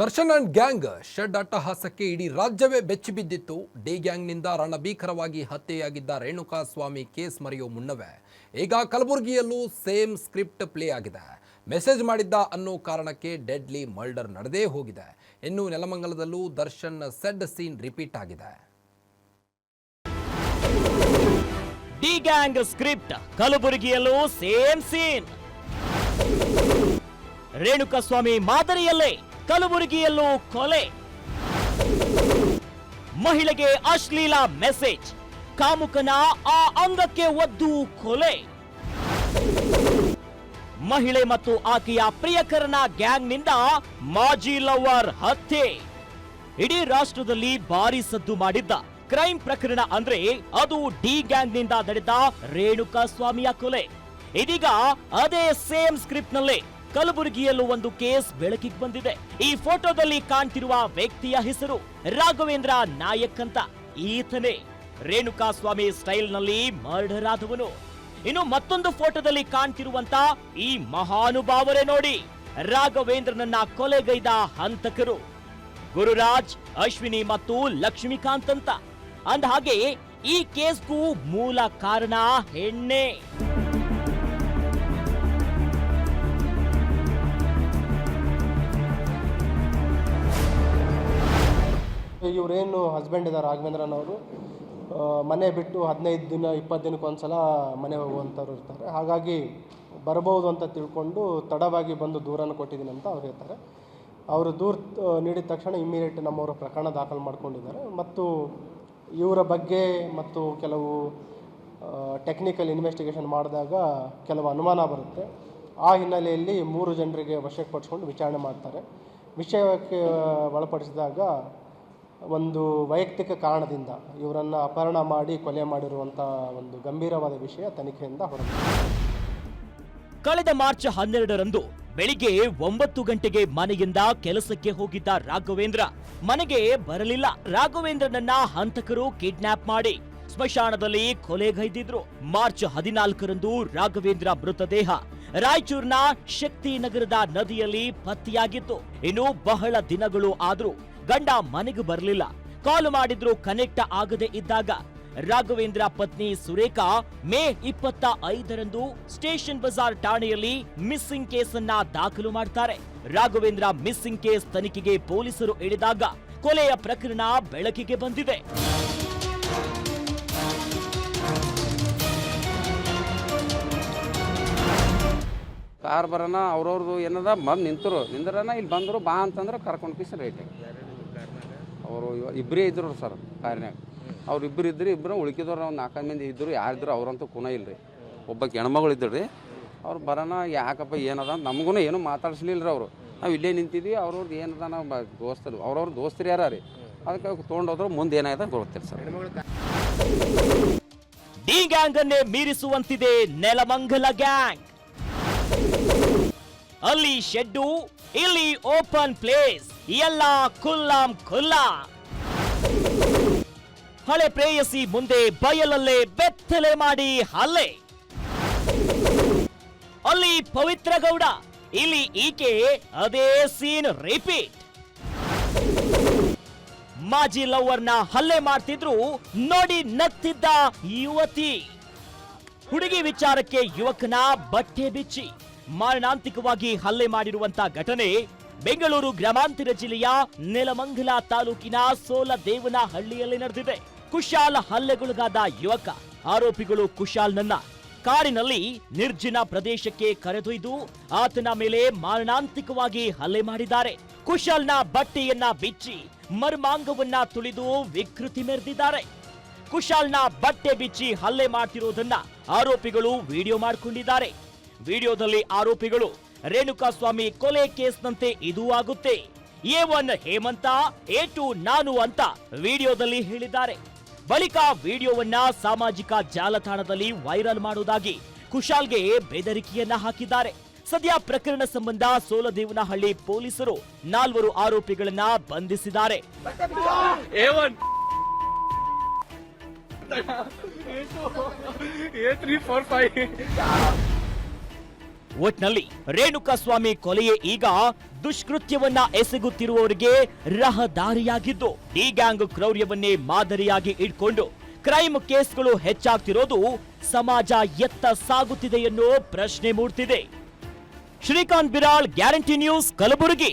Darshan and gang shed ಅಟ್ಟಹಾಸಕ್ಕೆ ಇಡೀ ರಾಜ್ಯವೇ ಬೆಚ್ಚಿ ಬಿದ್ದಿತ್ತು. ಡಿ ಗ್ಯಾಂಗ್ನಿಂದ ರಣಭೀಕರವಾಗಿ ಹತ್ಯೆಯಾಗಿದ್ದ ರೇಣುಕಾ ಸ್ವಾಮಿ ಕೇಸ್ ಮರೆಯೋ ಮುನ್ನವೇ ಈಗ ಕಲಬುರಗಿಯಲ್ಲೂ ಸೇಮ್ ಸ್ಕ್ರಿಪ್ಟ್ ಪ್ಲೇ ಆಗಿದೆ. ಮೆಸೇಜ್ ಮಾಡಿದ್ದ ಅನ್ನೋ ಕಾರಣಕ್ಕೆ ಡೆಡ್ಲಿ ಮರ್ಡರ್ ನಡೆದೇ ಹೋಗಿದೆ. ಇನ್ನು ನೆಲಮಂಗಲದಲ್ಲೂ ದರ್ಶನ್ ಸೆಡ್ ಸೀನ್ ರಿಪೀಟ್ ಆಗಿದೆ. ಡಿ ಗ್ಯಾಂಗ್ ಸ್ಕ್ರಿಪ್ಟ್, ಕಲಬುರಗಿಯಲ್ಲೂ ಸೇಮ್ ಸೀನ್. ರೇಣುಕಸ್ವಾಮಿ ಮಾದರಿಯಲ್ಲೇ ಕಲಬುರಗಿಯಲ್ಲೂ ಕೊಲೆ. ಮಹಿಳೆಗೆ ಅಶ್ಲೀಲ ಮೆಸೇಜ್. ಕಾಮುಕನ ಆ ಅಂಗಕ್ಕೆ ಒದ್ದು ಕೊಲೆ. ಮಹಿಳೆ ಮತ್ತು ಆಕೆಯ ಪ್ರಿಯಕರನ ಗ್ಯಾಂಗ್ನಿಂದ ಮಾಜಿ ಲವರ್ ಹತ್ಯೆ. ಇಡೀ ರಾಷ್ಟ್ರದಲ್ಲಿ ಭಾರಿ ಸದ್ದು ಮಾಡಿದ್ದ ಕ್ರೈಮ್ ಪ್ರಕರಣ ಅಂದ್ರೆ ಅದು ಡಿ ಗ್ಯಾಂಗ್ನಿಂದ ನಡೆದ ರೇಣುಕಾ ಸ್ವಾಮಿಯ ಕೊಲೆ. ಇದೀಗ ಅದೇ ಸೇಮ್ ಸ್ಕ್ರಿಪ್ಟ್ ನಲ್ಲೇ ಕಲಬುರಗಿಯಲ್ಲೂ ಒಂದು ಕೇಸ್ ಬೆಳಕಿಗೆ ಬಂದಿದೆ. ಈ ಫೋಟೋದಲ್ಲಿ ಕಾಣ್ತಿರುವ ವ್ಯಕ್ತಿಯ ಹೆಸರು ರಾಘವೇಂದ್ರ ನಾಯಕ್ ಅಂತ. ಈತನೇ ರೇಣುಕಾ ಸ್ವಾಮಿ ಸ್ಟೈಲ್ನಲ್ಲಿ ಮರ್ಡರ್ ಆದವನು. ಇನ್ನು ಮತ್ತೊಂದು ಫೋಟೋದಲ್ಲಿ ಕಾಣ್ತಿರುವಂತ ಈ ಮಹಾನುಭಾವರೇ ನೋಡಿ. ರಾಘವೇಂದ್ರನನ್ನ ಕೊಲೆಗೈದ ಹಂತಕರು ಗುರುರಾಜ್, ಅಶ್ವಿನಿ ಮತ್ತು ಲಕ್ಷ್ಮೀಕಾಂತ್ ಅಂತ. ಅಂದ ಹಾಗೆ ಈ ಕೇಸ್ಗೂ ಮೂಲ ಕಾರಣ ಹೆಣ್ಣೆ. ಇವರೇನು ಹಸ್ಬೆಂಡ್ ಇದ್ದಾರೆ ರಾಘವೇಂದ್ರನವರು ಮನೆ ಬಿಟ್ಟು ಹದಿನೈದು ದಿನ, ಇಪ್ಪತ್ತು ದಿನಕ್ಕೊಂದು ಸಲ ಮನೆ ಹೋಗುವಂಥವ್ರು ಇರ್ತಾರೆ. ಹಾಗಾಗಿ ಬರಬಹುದು ಅಂತ ತಿಳ್ಕೊಂಡು ತಡವಾಗಿ ಬಂದು ದೂರನ್ನು ಕೊಟ್ಟಿದ್ದೀನಿ ಅಂತ ಅವ್ರು ಹೇಳ್ತಾರೆ. ಅವರು ದೂರ ನೀಡಿದ ತಕ್ಷಣ ಇಮ್ಮಿಡಿಯೇಟ್ ನಮ್ಮವರು ಪ್ರಕರಣ ದಾಖಲು ಮಾಡ್ಕೊಂಡಿದ್ದಾರೆ. ಮತ್ತು ಇವರ ಬಗ್ಗೆ ಮತ್ತು ಕೆಲವು ಟೆಕ್ನಿಕಲ್ ಇನ್ವೆಸ್ಟಿಗೇಷನ್ ಮಾಡಿದಾಗ ಕೆಲವು ಅನುಮಾನ ಬರುತ್ತೆ. ಆ ಹಿನ್ನೆಲೆಯಲ್ಲಿ ಮೂರು ಜನರಿಗೆ ವಶಕ್ಕೆ ಪಡಿಸ್ಕೊಂಡು ವಿಚಾರಣೆ ಮಾಡ್ತಾರೆ. ವಿಷಯಕ್ಕೆ ಒಳಪಡಿಸಿದಾಗ ಒಂದು ವೈಯಕ್ತಿಕ ಕಾರಣದಿಂದ ಇವರನ್ನು ಅಪಹರಣ ಮಾಡಿ ಕೊಲೆ ಮಾಡಿರುವಂಥ ಒಂದು ಗಂಭೀರವಾದ ವಿಷಯ ತನಿಖೆಯಿಂದ ಹೊರಬಿದೆ ಕಳೆದ ಮಾರ್ಚ್ ಹನ್ನೆರಡರಂದು ಬೆಳಿಗ್ಗೆ ಒಂಬತ್ತು ಗಂಟೆಗೆ ಮನೆಯಿಂದ ಕೆಲಸಕ್ಕೆ ಹೋಗಿದ್ದ ರಾಘವೇಂದ್ರ ಮನೆಗೆ ಬರಲಿಲ್ಲ. ರಾಘವೇಂದ್ರನನ್ನ ಹಂತಕರು ಕಿಡ್ನಾಪ್ ಮಾಡಿ ಸ್ಮಶಾನದಲ್ಲಿ ಕೊಲೆಗೈದಿದ್ರು ಮಾರ್ಚ್ ಹದಿನಾಲ್ಕರಂದು ರಾಘವೇಂದ್ರ ಮೃತದೇಹ ರಾಯಚೂರಿನ ಶಕ್ತಿನಗರದ ನದಿಯಲ್ಲಿ ಪತ್ತೆಯಾಗಿತ್ತು. ಇನ್ನು ಬಹಳ ದಿನಗಳು ಆದ್ರೂ ಗಂಡ ಮನೆಗೆ ಬರಲಿಲ್ಲ. ಕಾಲ್ ಮಾಡಿದ್ರು ಕನೆಕ್ಟ್ ಆಗದೆ ಇದ್ದಾಗ ರಾಘವೇಂದ್ರ ಪತ್ನಿ ಸುರೇಖಾ ಮೇ ಇಪ್ಪತ್ತ ಐದರಂದು ಸ್ಟೇಷನ್ ಬಜಾರ್ ಠಾಣೆಯಲ್ಲಿ ಮಿಸ್ಸಿಂಗ್ ಕೇಸ್ ಅನ್ನ ದಾಖಲು ಮಾಡ್ತಾರೆ. ರಾಘವೇಂದ್ರ ಮಿಸ್ಸಿಂಗ್ ಕೇಸ್ ತನಿಖೆಗೆ ಪೊಲೀಸರು ಇಳಿದಾಗ ಕೊಲೆಯ ಪ್ರಕರಣ ಬೆಳಕಿಗೆ ಬಂದಿದೆ. ಕಾರ್ ಬರೋಣ ಅವ್ರವ್ರದ್ದು ಏನದ ಬಂದು ನಿಂತರು. ನಿಂದ್ರನ ಇಲ್ಲಿ ಬಂದರು ಬಾ ಅಂತಂದ್ರೆ ಕರ್ಕೊಂಡು ಕಿಸ್ ರೇಟ್ ಅವರು ಇಬ್ಬರೇ ಇದ್ರು ಸರ್ ಕಾರ್ನ್ಯಾಗ ಅವ್ರು ಇಬ್ಬರು ಇದ್ರಿ ಇಬ್ಬರು ಉಳ್ಕಿದವ್ರು ಒಂದು ನಾಲ್ಕೈದು ಮಂದಿ ಇದ್ದರು ಯಾರಿದ್ರು ಅವ್ರಂತೂ ಕುನ ರೀ ಒಬ್ಬಕ್ಕೆ ಹೆಣ್ಮಗಳು ಇದ್ದರು ರೀ ಅವ್ರು ಬರೋಣ ಯಾಕಪ್ಪ ಏನದ ನಮಗೂ ಏನೂ ಮಾತಾಡ್ಸ್ಲಿಲ್ಲ ರೀ ಅವರು. ನಾವು ಇಲ್ಲೇ ನಿಂತಿದ್ವಿ ಅವ್ರವ್ರದ್ದು ಏನದ ನಾವು ದೋಸ್ತರು, ಅವ್ರವ್ರ ದೋಸ್ತರು ಯಾರ ರೀ? ಅದಕ್ಕೆ ತೊಗೊಂಡೋದ್ರೆ ಮುಂದೆ ಏನಾಯ್ತು ಗೊತ್ತಿಲ್ಲ ಸರ್. ಡಿ ಗ್ಯಾಂಗ್ ಅನ್ನೇ ಮೀರಿಸುವಂತಿದೆ ನೆಲಮಂಗಲ ಗ್ಯಾಂಗ್. ಅಲ್ಲಿ ಶೆಡ್ಡು, ಇಲ್ಲಿ ಓಪನ್ ಪ್ಲೇಸ್, ಎಲ್ಲ ಖುಲ್ಲಾಂ ಖುಲ್ಲಾ. ಹಳೆ ಪ್ರೇಯಸಿ ಮುಂದೆ ಬಯಲಲ್ಲೇ ಬೆತ್ತಲೆ ಮಾಡಿ ಹಲ್ಲೆ. ಅಲ್ಲಿ ಪವಿತ್ರ ಗೌಡ, ಇಲ್ಲಿ ಈಕೆ ಅದೇ ಸೀನ್ ರಿಪೀಟ್. ಮಾಜಿ ಲವರ್ನ ಹಲ್ಲೆ ಮಾಡ್ತಿದ್ರು, ನೋಡಿ ನತ್ತಿದ್ದ ಯುವತಿ. ಹುಡುಗಿ ವಿಚಾರಕ್ಕೆ ಯುವಕನ ಬಟ್ಟೆ ಬಿಚ್ಚಿ. ಮಾರಣಾಂತಿಕವಾಗಿ ಹಲ್ಲೆ ಮಾಡಿರುವಂತಹ ಘಟನೆ ಬೆಂಗಳೂರು ಗ್ರಾಮಾಂತರ ಜಿಲ್ಲೆಯ ನೆಲಮಂಗಲ ತಾಲೂಕಿನ ಸೋಲದೇವನಹಳ್ಳಿಯಲ್ಲಿ ನಡೆದಿದೆ. ಕುಶಾಲ್ ಹಲ್ಲೆಗೊಳಗಾದ ಯುವಕ. ಆರೋಪಿಗಳು ಕುಶಾಲ್ನನ್ನ ಕಾರಿನಲ್ಲಿ ನಿರ್ಜನ ಪ್ರದೇಶಕ್ಕೆ ಕರೆದೊಯ್ದು ಆತನ ಮೇಲೆ ಮಾರಣಾಂತಿಕವಾಗಿ ಹಲ್ಲೆ ಮಾಡಿದ್ದಾರೆ. ಕುಶಾಲ್ನ ಬಟ್ಟೆಯನ್ನ ಬಿಚ್ಚಿ ಮರ್ಮಾಂಗವನ್ನ ತುಳಿದು ವಿಕೃತಿ ಮೆರೆದಿದ್ದಾರೆ. ಕುಶಾಲ್ನ ಬಟ್ಟೆ ಬಿಚ್ಚಿ ಹಲ್ಲೆ ಮಾಡ್ತಿರೋದನ್ನ ಆರೋಪಿಗಳು ವಿಡಿಯೋ ಮಾಡಿಕೊಂಡಿದ್ದಾರೆ. ವಿಡಿಯೋದಲ್ಲಿ ಆರೋಪಿಗಳು ರೇಣುಕಾಸ್ವಾಮಿ ಕೊಲೆ ಕೇಸ್ನಂತೆ ಇದೂ ಆಗುತ್ತೆ. A one Hemanth, A two ನಾನು ಅಂತ ವಿಡಿಯೋದಲ್ಲಿ ಹೇಳಿದ್ದಾರೆ. ಬಳಿಕ ವಿಡಿಯೋವನ್ನ ಸಾಮಾಜಿಕ ಜಾಲತಾಣದಲ್ಲಿ ವೈರಲ್ ಮಾಡುವುದಾಗಿ ಕುಶಾಲ್ಗೆ ಬೆದರಿಕೆಯನ್ನ ಹಾಕಿದ್ದಾರೆ. ಸದ್ಯ ಪ್ರಕರಣ ಸಂಬಂಧ ಸೋಲದೇವನಹಳ್ಳಿ ಪೊಲೀಸರು ನಾಲ್ವರು ಆರೋಪಿಗಳನ್ನ ಬಂಧಿಸಿದ್ದಾರೆ. ಒಟ್ನಲ್ಲಿ ರೇಣುಕಾಸ್ವಾಮಿ ಕೊಲೆಯೇ ಈಗ ದುಷ್ಕೃತ್ಯವನ್ನ ಎಸಗುತ್ತಿರುವವರಿಗೆ ರಹದಾರಿಯಾಗಿದ್ದು, ಡಿ ಗ್ಯಾಂಗ್ ಕ್ರೌರ್ಯವನ್ನೇ ಮಾದರಿಯಾಗಿ ಇಟ್ಕೊಂಡು ಕ್ರೈಮ್ ಕೇಸ್ಗಳು ಹೆಚ್ಚಾಗ್ತಿರೋದು ಸಮಾಜ ಎತ್ತ ಸಾಗುತ್ತಿದೆ ಎನ್ನುವ ಪ್ರಶ್ನೆ ಮೂಡ್ತಿದೆ. Srikanth Biral, guarantee news, Kalaburagi.